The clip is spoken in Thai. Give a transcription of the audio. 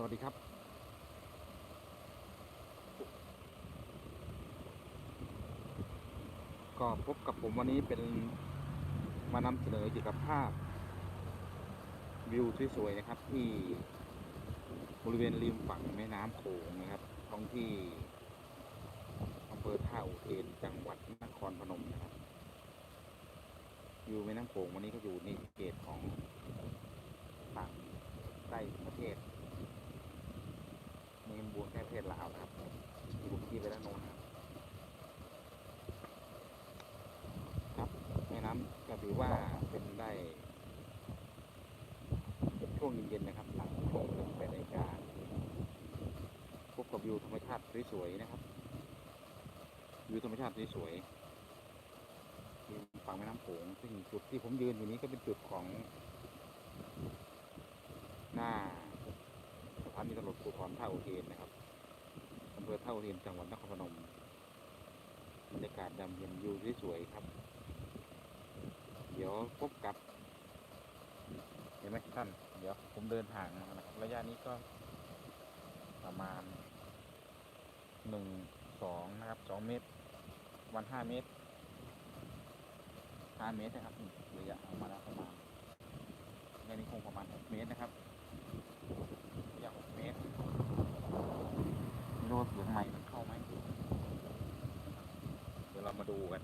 สวัสดีครับก็พบกับผมวันนี้เป็นมานำเสนอเกี่ยวกับภาพ วิวที่สวยนะครับ ที่บริเวณริมฝั่งแม่น้ำโขงนะครับท้องที่อำเภอท่าอุเทนจังหวัดนครพนมนะครับ อยู่แม่น้ำโขงวันนี้ก็อยู่นี่ ถือว่าเป็นได้ช่วงเย็นๆนะครับ หลังช่วงเปดนการพบกับวิวธรรมชาติสวยๆนะครับวิวธรรมชาติสวยๆฝั่งแม่น้ำโขงซึ่งจุดที่ผมยืนอยู่นี้ก็เป็นจุดของ หน้าสถานีตำรวจภูธรท่าอุเทนนะครับอำเภอท่าอุเทนจังหวัดนครพนมบรรยากาศดำเย็นวิวสวยๆครับ พบกับ เห็นไหมท่าน เดี๋ยวผมเดินห่างนะครับ ระยะนี้ก็ประมาณหนึ่งสองนะครับสองเมตร วันห้าเมตรห้าเมตรนะครับระยะออกมาแล้วประมาณระยะนี้คงประมาณหกเมตรนะครับระยะหกเมตรไม่รู้ว่าเสียงไม้มันเข้าไหมเดี๋ยวเรามาดูกัน